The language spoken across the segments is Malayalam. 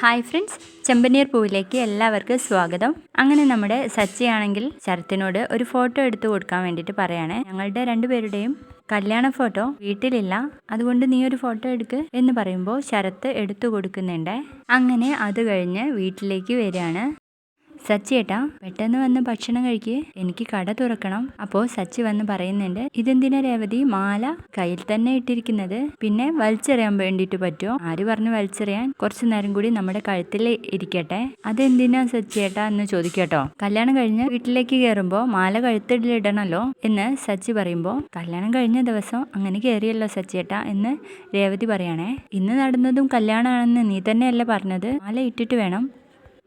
ഹായ് ഫ്രണ്ട്സ് ചെമ്പനീർ പൂവിലേക്ക് എല്ലാവർക്കും സ്വാഗതം. അങ്ങനെ നമ്മുടെ സച്ചിയാണെങ്കിൽ ശരത്തിനോട് ഒരു ഫോട്ടോ എടുത്ത് കൊടുക്കാൻ വേണ്ടിയിട്ട് പറയാണ്. ഞങ്ങളുടെ രണ്ടുപേരുടെയും കല്യാണ ഫോട്ടോ വീട്ടിലില്ല. അതുകൊണ്ട് നീ ഒരു ഫോട്ടോ എടുക്ക് എന്ന് പറയുമ്പോൾ ശരത്ത് എടുത്തു കൊടുക്കുന്നുണ്ട്. അങ്ങനെ അത് കഴിഞ്ഞ് വീട്ടിലേക്ക് വരികയാണ്. സച്ചി ഏട്ടാ പെട്ടെന്ന് വന്ന് ഭക്ഷണം കഴിക്ക്. എനിക്ക് കട തുറക്കണം. അപ്പോ സച്ചി വന്ന് പറയുന്നുണ്ട് ഇതെന്തിനാ രേവതി മാല കയ്യിൽ തന്നെ ഇട്ടിരിക്കുന്നത്? പിന്നെ വലിച്ചെറിയാൻ വേണ്ടിട്ട് പറ്റുമോ ആര് പറഞ്ഞു വലിച്ചെറിയാൻ? കുറച്ചു നേരം കൂടി നമ്മുടെ കഴുത്തിൽ ഇരിക്കട്ടെ. അതെന്തിനാ സച്ചിയേട്ടാ? എന്ന് ചോദിക്കട്ടോ. കല്യാണം കഴിഞ്ഞ് വീട്ടിലേക്ക് കയറുമ്പോ മാല കഴുത്തിടലിടണല്ലോ എന്ന് സച്ചി പറയുമ്പോ കല്യാണം കഴിഞ്ഞ ദിവസം അങ്ങനെ കയറിയല്ലോ സച്ചിയേട്ടാ എന്ന് രേവതി പറയണേ. ഇന്ന് നടന്നതും കല്യാണമാണെന്ന് നീ തന്നെയല്ലേ പറഞ്ഞത്? മാല ഇട്ടിട്ട് വേണം.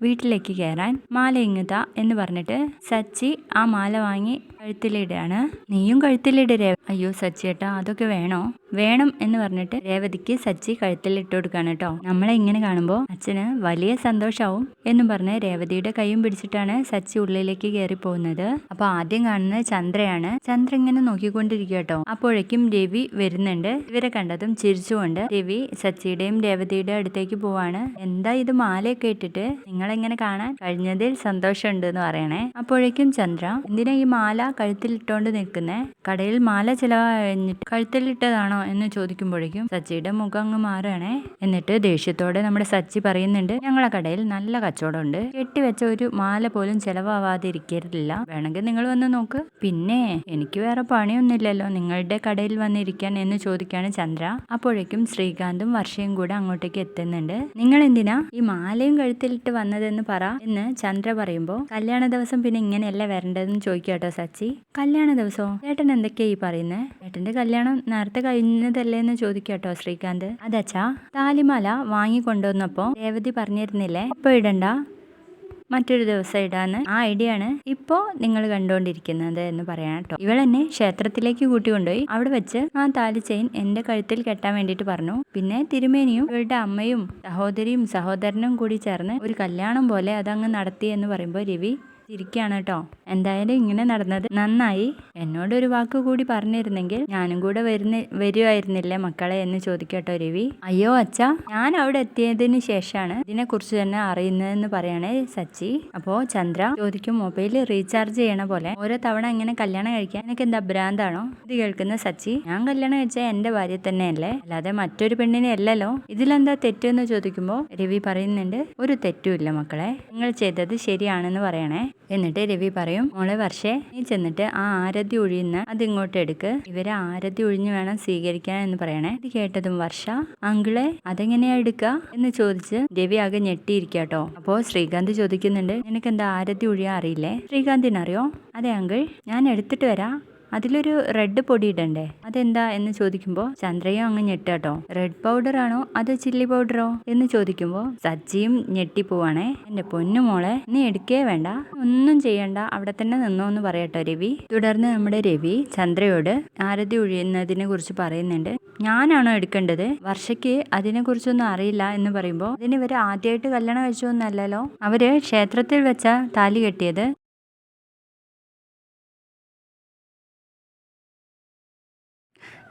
വീട്ടിലേക്ക് കയറാൻ മാല ഇങ്ങുതാ എന്ന് പറഞ്ഞിട്ട് സച്ചി ആ മാല വാങ്ങി കഴുത്തിലിടുകയാണ് നീയും കഴുത്തിലിട് രേവ അയ്യോ സച്ചിട്ടാ അതൊക്കെ വേണോ? വേണം എന്ന് പറഞ്ഞിട്ട് രേവതിക്ക് സച്ചി കഴുത്തിലിട്ട് കൊടുക്കാണ് കേട്ടോ. നമ്മളെ ഇങ്ങനെ കാണുമ്പോൾ അച്ഛന് വലിയ സന്തോഷാവും എന്നും പറഞ്ഞ് രേവതിയുടെ കൈയും പിടിച്ചിട്ടാണ് സച്ചി ഉള്ളിലേക്ക് കയറി പോകുന്നത്. അപ്പൊ ആദ്യം കാണുന്നത് ചന്ദ്രയാണ്. ചന്ദ്ര ഇങ്ങനെ നോക്കിക്കൊണ്ടിരിക്കുക കേട്ടോ. അപ്പോഴേക്കും രവി വരുന്നുണ്ട്. ഇവരെ കണ്ടതും ചിരിച്ചുകൊണ്ട് രവി സച്ചിയുടെയും രേവതിയുടെ അടുത്തേക്ക് പോവാണ്. എന്താ ഇത് മാലയൊക്കെ ഇട്ടിട്ട്? നിങ്ങളെങ്ങനെ കാണാൻ കഴിഞ്ഞതിൽ സന്തോഷമുണ്ട് എന്ന് പറയണേ. അപ്പോഴേക്കും ചന്ദ്ര എന്തിനാ ഈ മാല കഴുത്തിലിട്ടോണ്ട് നിൽക്കുന്നേ. കടയിൽ മാല ചിലവഴിഞ്ഞിട്ട് കഴുത്തിലിട്ടതാണോ എന്ന് ചോദിക്കുമ്പോഴേക്കും സച്ചിയുടെ മുഖം അങ്ങ് മാറുകയാണേ. എന്നിട്ട് ദേഷ്യത്തോടെ നമ്മുടെ സച്ചി പറയുന്നുണ്ട് ഞങ്ങളെ കടയിൽ നല്ല കച്ചവടമുണ്ട്. കെട്ടിവെച്ച ഒരു മാല പോലും ചെലവാവാതിരിക്കരുതില്ല. വേണമെങ്കിൽ നിങ്ങൾ വന്ന് നോക്ക്. പിന്നെ എനിക്ക് വേറെ പണിയൊന്നുമില്ലല്ലോ. നിങ്ങളുടെ കടയിൽ വന്നിരിക്കാൻ എന്ന് ചോദിക്കുകയാണ് ചന്ദ്ര. അപ്പോഴേക്കും ശ്രീകാന്തും വർഷയും കൂടെ അങ്ങോട്ടേക്ക് എത്തുന്നുണ്ട്. നിങ്ങൾ എന്തിനാ ഈ മാലയും കഴുത്തിലിട്ട് വന്നതെന്ന് പറ എന്ന് ചന്ദ്ര പറയുമ്പോൾ കല്യാണ ദിവസം പിന്നെ ഇങ്ങനെയല്ല വരേണ്ടതെന്ന് ചോദിക്കാട്ടോ സച്ചി. കല്യാണ ദിവസമോ ചേട്ടൻ എന്തൊക്കെയാ ഈ പറയുന്നത് ചേട്ടന്റെ കല്യാണം നേരത്തെ കഴിഞ്ഞതല്ലേ എന്ന് ചോദിക്കാട്ടോ ശ്രീകാന്ത്. അതച്ചാ താലിമാല വാങ്ങിക്കൊണ്ടുവന്നപ്പോ രേവതി പറഞ്ഞിരുന്നില്ലേ ഇപ്പൊ ഇടണ്ട. മറ്റൊരു ദിവസം ഇടാന്ന്. ആ ഐഡിയ ആണ് ഇപ്പോ നിങ്ങൾ കണ്ടുകൊണ്ടിരിക്കുന്നത് എന്ന് പറയാം കേട്ടോ ഇവളെന്നെ ക്ഷേത്രത്തിലേക്ക് കൂട്ടിക്കൊണ്ടുപോയി അവിടെ വെച്ച് ആ താലി ചെയിൻ എന്റെ കഴുത്തിൽ കെട്ടാൻ വേണ്ടിയിട്ട് പറഞ്ഞു. പിന്നെ തിരുമേനിയും ഇവളുടെ അമ്മയും സഹോദരിയും സഹോദരനും കൂടി ചേർന്ന് ഒരു കല്യാണം പോലെ അതങ്ങ് നടത്തി എന്ന് പറയുമ്പോൾ രവി ചിരിക്കാണ് കേട്ടോ. എന്തായാലും ഇങ്ങനെ നടന്നത് നന്നായി. എന്നോട് ഒരു വാക്ക് കൂടി പറഞ്ഞിരുന്നെങ്കിൽ ഞാനും കൂടെ വരുന്ന വരുമായിരുന്നില്ലേ മക്കളെ എന്ന് ചോദിക്കട്ടോ രവി. അയ്യോ അച്ഛ ഞാൻ അവിടെ എത്തിയതിന് ശേഷമാണ് ഇതിനെ കുറിച്ച് തന്നെ അറിയുന്നതെന്ന് പറയണേ സച്ചി. അപ്പോ ചന്ദ്ര ചോദിക്കും മൊബൈൽ റീചാർജ് ചെയ്യണ പോലെ ഓരോ തവണ ഇങ്ങനെ കല്യാണം കഴിക്കാൻ എനിക്ക് എന്താ ഭ്രാന്താണോ? ഇത് കേൾക്കുന്ന സച്ചി ഞാൻ കല്യാണം കഴിച്ചാൽ എന്റെ ഭാര്യ തന്നെയല്ലേ? അല്ലാതെ മറ്റൊരു പെണ്ണിനെ അല്ലല്ലോ? ഇതിലെന്താ തെറ്റെന്ന് ചോദിക്കുമ്പോൾ രവി പറയുന്നുണ്ട് ഒരു തെറ്റുമില്ല മക്കളെ. നിങ്ങൾ ചെയ്തത് ശരിയാണെന്ന് പറയണേ. എന്നിട്ട് രവി പറയും മോളെ വർഷേ നീ ചെന്നിട്ട് ആ ആരതി ഒഴിയുന്ന അതിങ്ങോട്ട് എടുക്ക്. ഇവരെ ആരതി ഒഴിഞ്ഞു വേണം സ്വീകരിക്കാൻ എന്ന് പറയണേ. ഇത് കേട്ടതും വർഷ അങ്കിളെ അതെങ്ങനെയാ എടുക്കുക എന്ന് ചോദിച്ച് രവി ആകെ ഞെട്ടിയിരിക്കാട്ടോ. അപ്പോ ശ്രീകാന്ത് ചോദിക്കുന്നുണ്ട് നിനക്ക് എന്താ ആരതി ഒഴിയാൻ അറിയില്ലേ? ശ്രീകാന്തിനറിയോ അതെ അങ്കിൾ ഞാൻ എടുത്തിട്ട് വരാം. അതിലൊരു റെഡ് പൊടി ഇടണ്ടേ? അതെന്താ എന്ന് ചോദിക്കുമ്പോൾ ചന്ദ്രയും അങ്ങ് ഞെട്ടാട്ടോ. റെഡ് പൗഡർ ആണോ അതോ ചില്ലി പൗഡറോ എന്ന് ചോദിക്കുമ്പോൾ സജ്ജിയും ഞെട്ടിപ്പോവാണേ എന്റെ പൊന്നു മോളെ നീ എടുക്കേ വേണ്ട. ഒന്നും ചെയ്യണ്ട. അവിടെ തന്നെ നിന്നോ എന്ന് പറയട്ടോ രവി. തുടർന്ന് നമ്മുടെ രവി ചന്ദ്രയോട് ആരതി ഒഴിയുന്നതിനെ കുറിച്ച് പറയുന്നുണ്ട്. ഞാനാണോ എടുക്കേണ്ടത്? വർഷയ്ക്ക് അതിനെ കുറിച്ചൊന്നും അറിയില്ല എന്ന് പറയുമ്പോൾ അതിന് ഇവർ ആദ്യമായിട്ട് കല്യാണം കഴിച്ചൊന്നല്ലല്ലോ അവർ ക്ഷേത്രത്തിൽ വെച്ച താലി കെട്ടിയത്?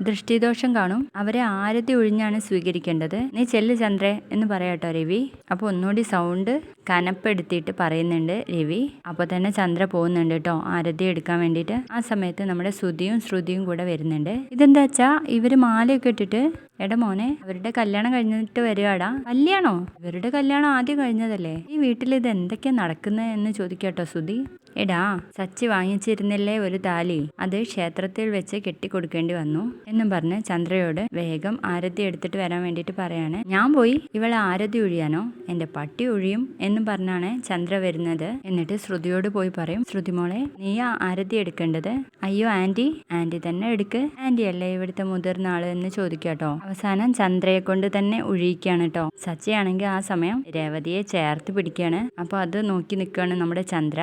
ദൃഷ്ടിദോഷം കാണും. അവരെ ആരതി ഒഴിഞ്ഞാണ് സ്വീകരിക്കേണ്ടത്. നീ ചെല്ല് ചന്ദ്രേ എന്ന് പറയാട്ടോ രവി. അപ്പോൾ ഒന്നുകൂടി സൗണ്ട് കനപ്പെടുത്തിയിട്ട് പറയുന്നുണ്ട് രവി. അപ്പോൾ തന്നെ ചന്ദ്ര പോകുന്നുണ്ട് കേട്ടോ ആരതി എടുക്കാൻ വേണ്ടിയിട്ട്. ആ സമയത്ത് നമ്മുടെ ശ്രുതിയും ശ്രുതിയും കൂടെ വരുന്നുണ്ട്. ഇതെന്താ ഇവർ മാലയൊക്കെ ഇട്ടിട്ട് എടാ മോനെ അവരുടെ കല്യാണം കഴിഞ്ഞിട്ട് വരികടാ കല്യാണോ ഇവരുടെ കല്യാണം ആദ്യം കഴിഞ്ഞതല്ലേ? ഈ വീട്ടിൽ ഇത് എന്തൊക്കെയാ നടക്കുന്നത് എന്ന് ചോദിക്കട്ടോ സുധി. എടാ സച്ചി വാങ്ങിച്ചിരുന്നില്ലേ ഒരു താലി? അത് ക്ഷേത്രത്തിൽ വെച്ച് കെട്ടിക്കൊടുക്കേണ്ടി വന്നു. എന്നും പറഞ്ഞ് ചന്ദ്രയോട് വേഗം ആരതി എടുത്തിട്ട് വരാൻ വേണ്ടിയിട്ട് പറയാണ്. ഞാൻ പോയി ഇവളെ ആരതി ഒഴിയാനോ? എന്റെ പട്ടി ഒഴിയും എന്നും പറഞ്ഞാണ് ചന്ദ്ര വരുന്നത്. എന്നിട്ട് ശ്രുതിയോട് പോയി പറയും ശ്രുതി മോളെ നീ ആരതി എടുക്കേണ്ടത്? അയ്യോ ആന്റി ആന്റി തന്നെ എടുക്ക്. ആന്റി അല്ലേ ഇവിടുത്തെ മുതിർന്ന ആൾ? എന്ന് ചോദിക്കാട്ടോ. അവസാനം ചന്ദ്രയെ കൊണ്ട് തന്നെ ഒഴിയിക്കുകയാണ് കേട്ടോ സച്ചയാണെങ്കിൽ ആ സമയം രേവതിയെ ചേർത്ത് പിടിക്കുകയാണ്. അപ്പോൾ അത് നോക്കി നിൽക്കുകയാണ് നമ്മുടെ ചന്ദ്ര.